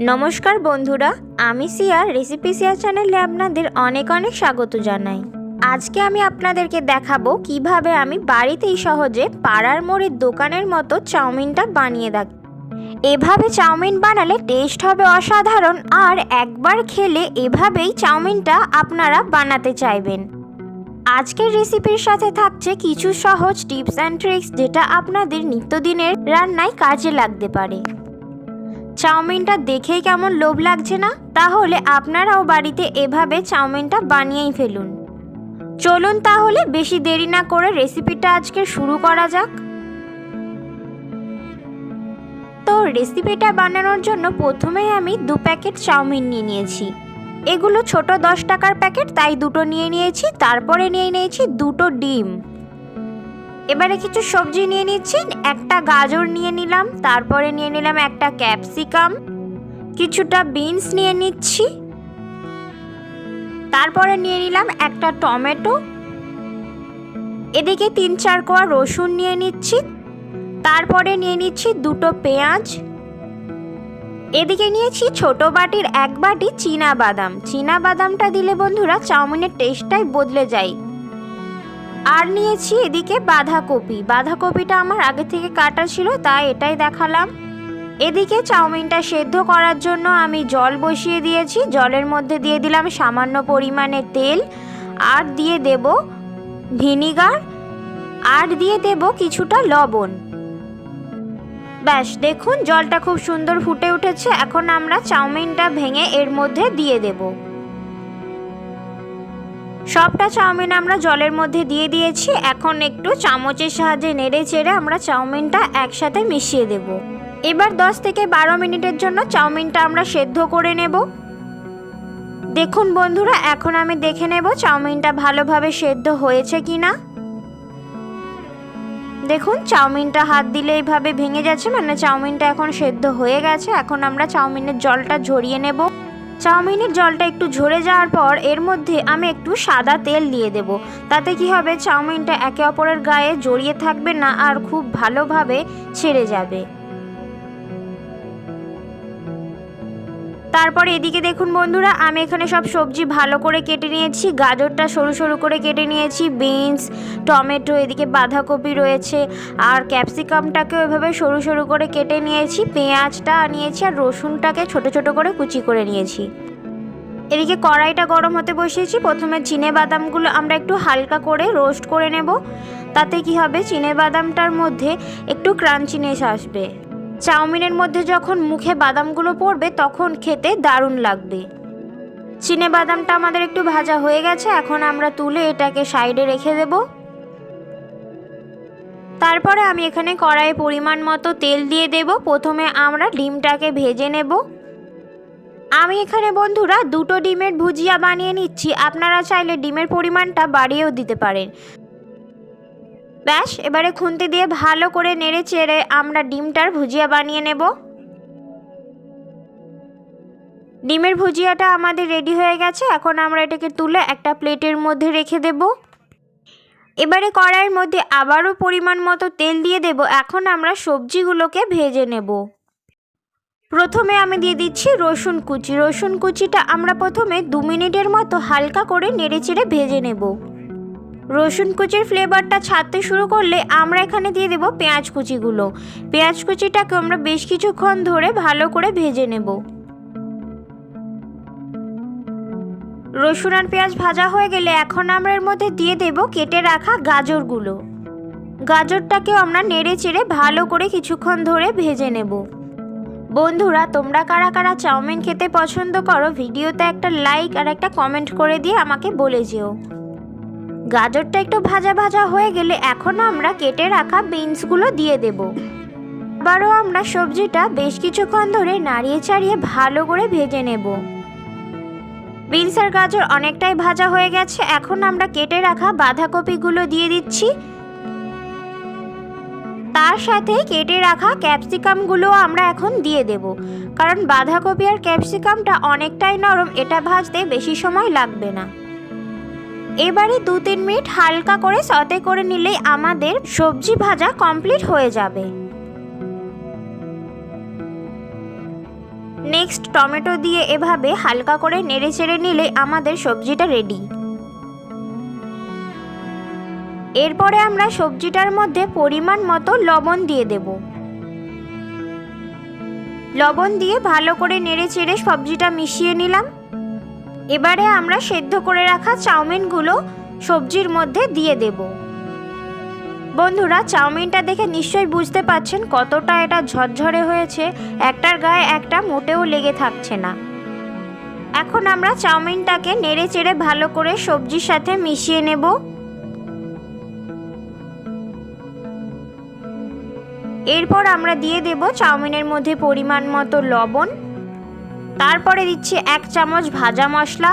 নমস্কার বন্ধুরা, আমি সিয়ার রেসিপি সিয়ার চ্যানেলে আপনাদের অনেক অনেক স্বাগত জানাই। আজকে আমি আপনাদেরকে দেখাবো কীভাবে আমি বাড়িতেই সহজে পাড়ার মোড়ের দোকানের মতো চাউমিনটা বানিয়ে থাকি। এভাবে চাউমিন বানালে টেস্ট হবে অসাধারণ আর একবার খেলে এভাবেই চাউমিনটা আপনারা বানাতে চাইবেন। আজকের রেসিপির সাথে থাকছে কিছু সহজ টিপস অ্যান্ড ট্রিক্স যেটা আপনাদের নিত্যদিনের রান্নায় কাজে লাগতে পারে। চাউমিনটা দেখেই কেমন লোভ লাগছে না? তাহলে আপনারাও বাড়িতে এভাবে চাউমিনটা বানিয়েই ফেলুন। চলুন তাহলে বেশি দেরি না করে রেসিপিটা আজকে শুরু করা যাক। তো রেসিপিটা বানানোর জন্য প্রথমেই আমি দু প্যাকেট চাউমিন নিয়ে নিয়েছি। এগুলো ছোট দশ টাকার প্যাকেট, তাই দুটো নিয়ে নিয়েছি, তারপরে নিয়ে নিয়েছি দুটো ডিম। এবারে কিছু সবজি নিয়ে নিচ্ছি। একটা গাজর নিয়ে নিলাম, তারপরে নিয়ে নিলাম একটা ক্যাপসিকাম, কিছুটা বিনস নিয়ে নিচ্ছি। তারপরে নিয়ে নিলাম একটা টমেটো। এদিকে তিন চার কোয়া রসুন নিয়ে নিচ্ছি। তারপরে নিয়ে নিচ্ছি দুটো পেঁয়াজ। এদিকে নিয়েছি ছোট বাটির এক বাটি চীনা বাদাম। চীনা বাদামটা দিলে বন্ধুরা চাউমিনের টেস্টটাই বদলে যায়। আর নিয়েছি এদিকে বাঁধাকপি। বাঁধাকপিটা আমার আগে থেকে কাটা ছিল, তাই এটাই দেখালাম। এদিকে চাউমিনটা সেদ্ধ করার জন্য আমি জল বসিয়ে দিয়েছি। জলের মধ্যে দিয়ে দিলাম সামান্য পরিমাণে তেল। আর দিয়ে দেব ভিনিগার। আর দিয়ে দেব কিছুটা লবণ। ব্যাস, দেখুন, জলটা খুব সুন্দর ফুটে উঠেছে। এখন আমরা চাউমিনটা ভেঙে এর মধ্যে দিয়ে দেবো। সবটা চাউমিন আমরা জলের মধ্যে দিয়ে দিয়েছি। এখন একটু চামচের সাহায্যে নেড়ে চেড়ে আমরা চাউমিনটা একসাথে মিশিয়ে দেব। এবার 10 থেকে বারো মিনিটের জন্য চাউমিনটা আমরা সেদ্ধ করে নেব। দেখুন বন্ধুরা, এখন আমি দেখে নেব চাউমিনটা ভালোভাবে সেদ্ধ হয়েছে কি না দেখুন, চাউমিনটা হাত দিলে এইভাবে ভেঙে যাচ্ছে মানে চাউমিনটা এখন সেদ্ধ হয়ে গেছে। এখন আমরা চাউমিনের জলটা ঝরিয়ে নেব। চাউমিনের জলটা একটু ঝরে যাওয়ার পর এর মধ্যে আমি একটু সাদা তেল দিয়ে দেব। তাতে কি হবে? চাউমিনটা একে অপরের গায়ে জড়িয়ে থাকবে না আর খুব ভালোভাবে ছেড়ে যাবে। তারপর এদিকে দেখুন বন্ধুরা, আমি এখানে সব সবজি ভালো করে কেটে নিয়েছি, গাজরটা সরু সরু করে কেটে নিয়েছি, বিনস, টমেটো, এদিকে বাঁধাকপি রয়েছে, আর ক্যাপসিকামটাকেও এভাবে সরু সরু করে কেটে নিয়েছি, পেঁয়াজটা নিয়েছি আর রসুনটাকে ছোট ছোট করে কুচি করে নিয়েছি। এদিকে কড়াইটা গরম হতে বসিয়েছি, প্রথমে চিনে বাদামগুলো আমরা একটু হালকা করে রোস্ট করে নেব, তাতে কি হবে, চিনে বাদামটার মধ্যে একটু ক্রাঞ্চিনেস আসবে। চাউমিনের মধ্যে যখন মুখে বাদামগুলো পড়বে, তখন খেতে দারুণ লাগবে। চিনে বাদামটা আমাদের একটু ভাজা হয়ে গেছে, এখন আমরা তুলে এটাকে সাইডে রেখে দেব। তারপরে আমি এখানে কড়াইয়ে পরিমাণ মতো তেল দিয়ে দেব। প্রথমে আমরা ডিমটাকে ভেজে নেব। আমি এখানে বন্ধুরা দুটো ডিমের ভুজিয়া বানিয়ে নিচ্ছি। আপনারা চাইলে ডিমের পরিমাণটা বাড়িয়েও দিতে পারেন। ব্যাস, এবারে খুন্তি দিয়ে ভালো করে নেড়ে চেড়ে আমরা ডিমটার ভুজিয়া বানিয়ে নেব। ডিমের ভুজিয়াটা আমাদের রেডি হয়ে গেছে, এখন আমরা এটাকে তুলে একটা প্লেটের মধ্যে রেখে দেব। এবারে কড়াইয়ের মধ্যে আবারও পরিমাণ মতো তেল দিয়ে দেব, এখন আমরা সবজিগুলোকে ভেজে নেব। প্রথমে আমি দিয়ে দিচ্ছি রসুন কুচি, রসুন কুচিটা আমরা প্রথমে দু মিনিটের মতো হালকা করে নেড়ে চেড়ে ভেজে নেব। রসুন কুচির ফ্লেভারটা ছাড়তে শুরু করলে আমরা এখানে দিয়ে দেব পেঁয়াজ কুচিগুলো। পেঁয়াজ কুচিটাকে আমরা বেশ কিছুক্ষণ ধরে ভালো করে ভেজে নেব। রসুন আর পেঁয়াজ ভাজা হয়ে গেলে এখন আমরা এর মধ্যে দিয়ে দেব কেটে রাখা গাজরগুলো। গাজরটাকেও আমরা নেড়ে চেড়ে ভালো করে কিছুক্ষণ ধরে ভেজে নেব। বন্ধুরা, তোমরা কারা কারা চাউমিন খেতে পছন্দ করো, ভিডিওতে একটা লাইক আর একটা কমেন্ট করে দিয়ে আমাকে বলে যেও। গাজরটা একটু ভাজা ভাজা হয়ে গেলে এখন আমরা কেটে রাখা বিনসগুলো দিয়ে দেব। আবারও আমরা সবজিটা বেশ কিছুক্ষণ ধরে নাড়িয়ে চাড়িয়ে ভালো করে ভেজে নেব। বিনস আর গাজর অনেকটাই ভাজা হয়ে গেছে, এখন আমরা কেটে রাখা বাঁধাকপিগুলো দিয়ে দিচ্ছি। তার সাথে কেটে রাখা ক্যাপসিকামগুলো আমরা এখন দিয়ে দেব, কারণ বাঁধাকপি আর ক্যাপসিকামটা অনেকটাই নরম, এটা ভাজতে বেশি সময় লাগবে না। এবারে দু তিন মিনিট হালকা করে সতে করে নিলেই আমাদের সবজি ভাজা কমপ্লিট হয়ে যাবে। নেক্সট টমেটো দিয়ে এভাবে হালকা করে নেড়ে চেড়ে নিলে আমাদের সবজিটা রেডি। এরপরে আমরা সবজিটার মধ্যে পরিমাণ মতো লবণ দিয়ে দেব। লবণ দিয়ে ভালো করে নেড়ে চেড়ে সবজিটা মিশিয়ে নিলাম। এবারে আমরা সেদ্ধ করে রাখা চাউমিনগুলো সবজির মধ্যে দিয়ে দেব। বন্ধুরা, চাউমিনটা দেখে নিশ্চয়ই বুঝতে পাচ্ছেন কতটা এটা ঝরঝরে হয়েছে। একটার গায়ে একটা মোটেও লেগে থাকছে না। এখন আমরা চাউমিনটাকে নেড়ে চেড়ে ভালো করে সবজির সাথে মিশিয়ে নেব। এরপর আমরা দিয়ে দেব চাউমিনের মধ্যে পরিমাণ মতো লবণ। তারপরে দিচ্ছি এক চামচ ভাজা মশলা।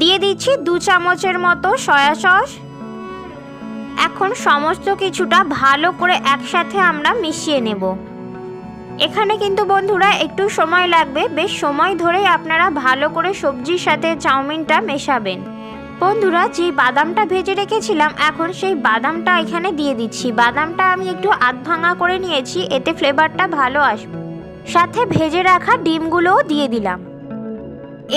দিয়ে দিচ্ছি দু চামচের মতো সয়া সস। এখন সমস্ত কিছুটা ভালো করে একসাথে আমরা মিশিয়ে নেব। এখানে কিন্তু বন্ধুরা একটু সময় লাগবে, বেশ সময় ধরেই আপনারা ভালো করে সবজির সাথে চাউমিনটা মেশাবেন। বন্ধুরা যে বাদামটা ভেজে রেখেছিলাম, এখন সেই বাদামটা এখানে দিয়ে দিচ্ছি। বাদামটা আমি একটু আধ ভাঙা করে নিয়েছি, এতে ফ্লেভারটা ভালো আসবে। সাথে ভেজে রাখা ডিমগুলোও দিয়ে দিলাম।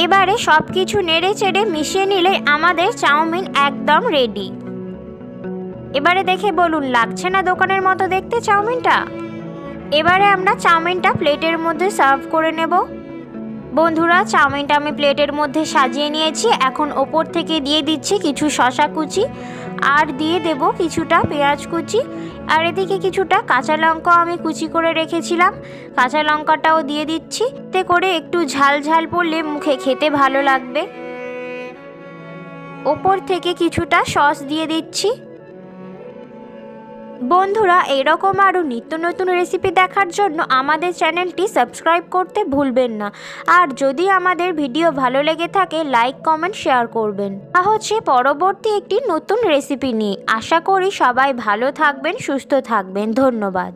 এবারে সব কিছু নেড়ে চেড়ে মিশিয়ে নিলে আমাদের চাউমিন একদম রেডি এবারে দেখে বলুন, লাগছে না দোকানের মতো দেখতে চাউমিনটা? এবারে আমরা চাউমিনটা প্লেটের মধ্যে সার্ভ করে নেব। বন্ধুরা, চাউমিনটা আমি প্লেটের মধ্যে সাজিয়ে নিয়েছি। এখন ওপর থেকে দিয়ে দিচ্ছি কিছু শশা কুচি আর দিয়ে দেব কিছুটা পেঁয়াজ কুচি। আর এদিকে কিছুটা কাঁচা লঙ্কা আমি কুচি করে রেখেছিলাম। কাঁচা লঙ্কাটাও দিয়ে দিচ্ছি। তে করে একটু ঝাল ঝাল পড়লে মুখে খেতে ভালো লাগবে। ওপর থেকে কিছুটা সস দিয়ে দিচ্ছি। বন্ধুরা, এরকম আরও নিত্য নতুন রেসিপি দেখার জন্য আমাদের চ্যানেলটি সাবস্ক্রাইব করতে ভুলবেন না। আর যদি আমাদের ভিডিও ভালো লেগে থাকে লাইক কমেন্ট শেয়ার করবেন। তা হচ্ছে পরবর্তী একটি নতুন রেসিপি নিয়ে। আশা করি সবাই ভালো থাকবেন, সুস্থ থাকবেন। ধন্যবাদ।